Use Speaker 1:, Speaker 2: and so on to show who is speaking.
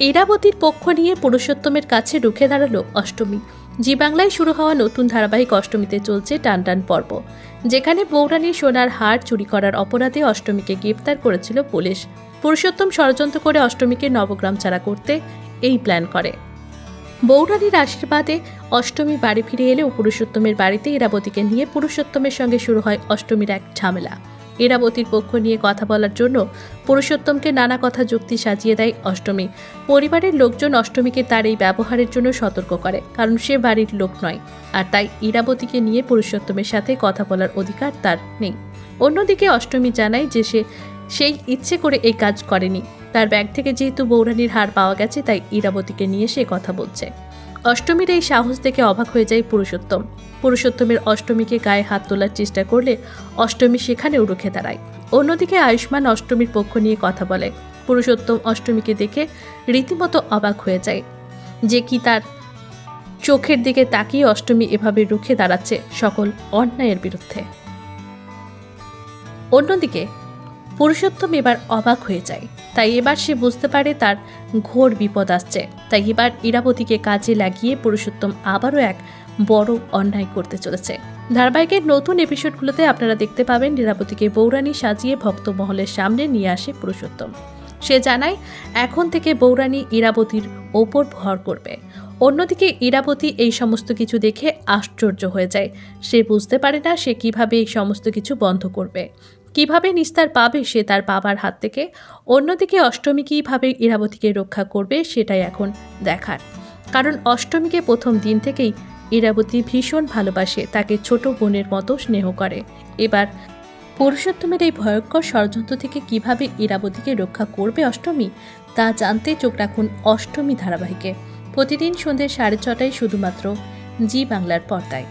Speaker 1: ইরাবতীর পক্ষ নিয়ে পুরুষোত্তমের কাছে রুখে দাঁড়াল অষ্টমী। জি বাংলায় শুরু হওয়া নতুন ধারাবাহিক অষ্টমীতে চলছে টান টান পর্ব। যেখানে বৌরানী সোনার হার চুরি করার অপরাধে অষ্টমীকে গ্রেপ্তার করেছিল পুলিশ। পুরুষোত্তম ষড়যন্ত্র করে অষ্টমীকে নবগ্রাম ছাড়া করতে এই প্ল্যান করে। বৌরানীর আশীর্বাদে অষ্টমী বাড়ি ফিরে এলেও পুরুষোত্তমের বাড়িতে ইরাবতীকে নিয়ে পুরুষোত্তমের সঙ্গে শুরু হয় অষ্টমীর এক ঝামেলা। ইরাবতীর পক্ষ নিয়ে কথা বলার জন্য পুরুষোত্তমকে নানা কথা যুক্তি সাজিয়ে দেয় অষ্টমী। পরিবারের লোকজন অষ্টমীকে তার এই ব্যবহারের জন্য সতর্ক করে, কারণ সে বাড়ির লোক নয়। আর তাই ইরাবতীকে নিয়ে পুরুষোত্তমের সাথে কথা বলার অধিকার তার নেই। অন্যদিকে অষ্টমী জানায় যে সে সেই ইচ্ছে করে এই কাজ করেনি। তার ব্যাগ থেকে যেহেতু বৌরানীর হার পাওয়া গেছে, তাই ইরাবতীকে নিয়ে সে কথা বলছে। অষ্টমীর এই সাহস দেখে অবাক হয়ে যায় পুরুষোত্তম। পুরুষোত্তমের অষ্টমীকে গায়ে হাত তোলার চেষ্টা করলে অষ্টমী সেখানেও রুখে দাঁড়ায়। অন্যদিকে আয়ুষ্মান অষ্টমীর পক্ষ নিয়ে কথা বলে। পুরুষোত্তম অষ্টমীকে দেখে রীতিমতো অবাক হয়ে যায়। যে কি তার চোখের দিকে তাকিয়ে অষ্টমী এভাবে রুখে দাঁড়াচ্ছে সকল অন্যায়ের বিরুদ্ধে। অন্যদিকে পুরুষোত্তম এবার অবাক হয়ে যায়। তাই এবার সে বুঝতে পারে তার ঘোর বিপদ আসছে। তাই এবার ইরাবতীকে কাজে লাগিয়ে পুরুষোত্তম আবারও এক বড় অন্যায় করতে চলেছে। ধারাবাহিকের নতুন এপিসোডগুলোতে আপনারা দেখতে পাবেন ইরাবতীকে বৌরানী সাজিয়ে ভক্ত মহলের সামনে নিয়ে আসে পুরুষোত্তম। সে জানায়, এখন থেকে বৌরানী ইরাবতীর ওপর ভর করবে। অন্যদিকে ইরাবতী এই সমস্ত কিছু দেখে আশ্চর্য হয়ে যায়। সে বুঝতে পারে না সে কীভাবে এই সমস্ত কিছু বন্ধ করবে। কীভাবে নিস্তার পাবে সে তার বাবার হাত থেকে? অন্যদিকে অষ্টমী কীভাবে ইরাবতীকে রক্ষা করবে সেটাই এখন দেখার। কারণ অষ্টমীকে প্রথম দিন থেকেই ইরাবতী ভীষণ ভালোবাসে, তাকে ছোট বোনের মতো স্নেহ করে। এবার পুরুষোত্তমের এই ভয়ঙ্কর ষড়যন্ত্র থেকে কীভাবে ইরাবতীকে রক্ষা করবে অষ্টমী, তা জানতে চোখ রাখুন অষ্টমী ধারাবাহিকে। প্রতিদিন সন্ধ্যে সাড়ে ছটায় শুধুমাত্র জি বাংলার পর্দায়।